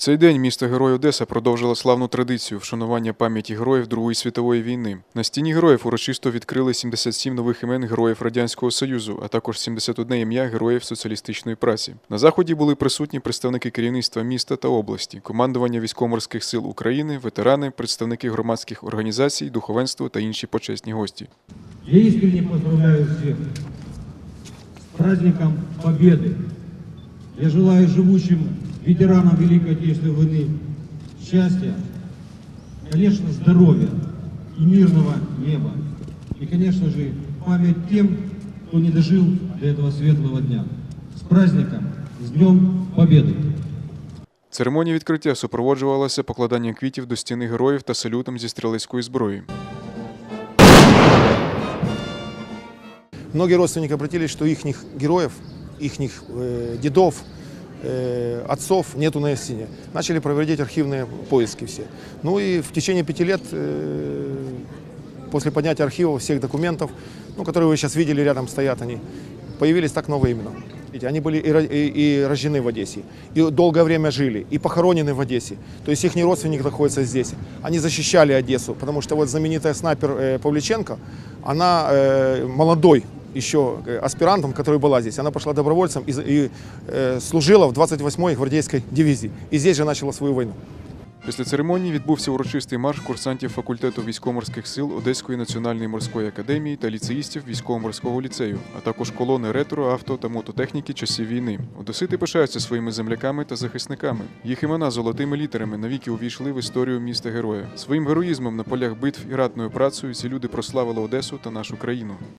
цей день місто Герой Одеса продовжило славну традицію вшанування пам'яті героїв Другої світової війни. На стіні героїв урочисто відкрили 77 нових імен героїв Радянського Союзу, а також 71 ім'я героїв соціалістичної праці. На заході були присутні представники керівництва міста та області, командування військово-морських сил України, ветерани, представники громадських організацій, духовенство та інші почесні гості. Я искренне поздравляю всех с праздником Победы. Я желаю живущим ветеранам Великой Отечественной войны счастья, конечно, здоровья и мирного неба. И, конечно же, память тем, кто не дожил до этого светлого дня. С праздником, с Днем Победы! Церемонія відкриття супроводжувалася покладанням квітів до стіни героїв та салютом зі стрілецької зброї. Многие родственники обратились, что их героев, их дедов, э, отцов нету на стене. Начали проводить архивные поиски все. Ну и в течение пяти лет, э, после поднятия архива всех документов, ну, которые вы сейчас видели, рядом стоят они, появились так новые имена. Видите, Они были и, и- и рождены в Одессе, и долгое время жили, и похоронены в Одессе. То есть их родственник находится здесь. Они защищали Одессу, потому что вот знаменитая снайпер э, Павличенко, она э, молодой еще э, аспирантом, которая была здесь. Она пошла добровольцем и, за- и, э, служила в 28-й гвардейской дивизии. И здесь же начала свою войну. Після церемонії відбувся урочистий марш курсантів факультету військово-морських сил Одеської національної морської академії та ліцеїстів військово-морського ліцею, а також колони ретро, авто та мототехніки часів війни. Одесити пишаються своїми земляками та захисниками. Їх імена золотими літерами навіки увійшли в історію міста героя. Своїм героїзмом на полях битв і ратною працею ці люди прославили Одесу та нашу країну.